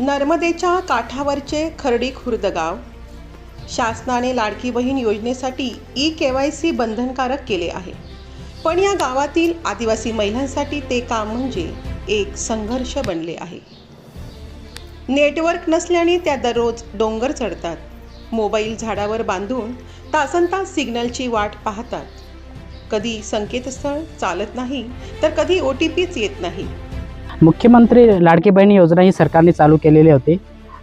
नर्मदेच्या काठावरचे खर्डी खुर्द गाव शासनाने लाडकी बहीण योजनेसाठी ई के वाय सी बंधनकारक केले आहे. पण या गावातील आदिवासी महिलांसाठी ते काम म्हणजे एक संघर्ष बनले आहे. नेटवर्क नसल्याने त्या दररोज डोंगर चढतात. मोबाईल झाडावर बांधून तासन तास सिग्नलची वाट पाहतात. कधी संकेतस्थळ चालत नाही तर कधी ओ टी पीच येत नाही. मुख्यमंत्री लाडकी बहीण योजना ही सरकारने चालू केलेली होती.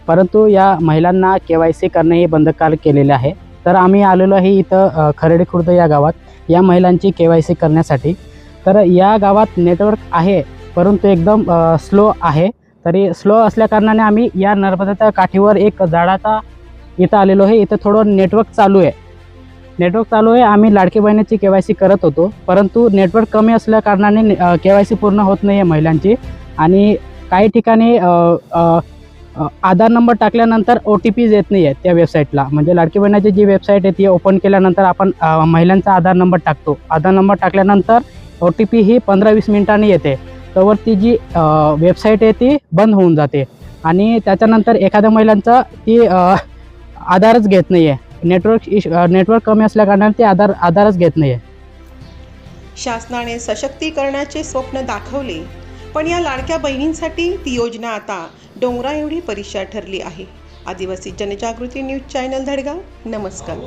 परंतु या महिलांना के वाय सी करणे हे बंधकार केलेले आहे. तर आम्ही आलेलो आहे इथं अ, खुर्द या गावात. या महिलांची के वाय सी करण्यासाठी. तर या गावात नेटवर्क आहे परंतु एकदम स्लो आहे. तरी स्लो असल्याकारणाने आम्ही या नर्मदाच्या काठीवर एक झाडाचा इथं आलेलो आहे. इथं थोडं नेटवर्क चालू आहे. नेटवर्क चालू आहे. आम्ही लाडकी बहिणीची के वाय सी करत होतो. परंतु नेटवर्क कमी असल्याकारणाने के वाय सी पूर्ण होत नाही आहे महिलांची. आणि काही ठिकाणी आधार नंबर टाकल्यानंतर ओ टी पीज येत नाही आहे त्या वेबसाईटला म्हणजे लाडकी बहिणाची जी वेबसाईट आहे ती ओपन केल्यानंतर आपण महिलांचा आधार नंबर टाकतो. आधार नंबर टाकल्यानंतर ओ टी पी ही पंधरा वीस मिनिटांनी येते. त्यावर ती जी वेबसाईट आहे ती बंद होऊन जाते. आणि त्याच्यानंतर एखाद्या महिलांचा ती आधारच घेत नाही आहे नेटवर्क इश नेटवर्क कमी असल्याकारणाने ती आधार आधारच घेत नाही आहे शासनाने सशक्तीकरणाचे स्वप्न दाखवले. पण या लाडक्या बहिणींसाठी ती योजना आता डोंगरा एवढी परीक्षा ठरली आहे. आदिवासी जनजागृती न्यूज चॅनल धडगाव नमस्कार.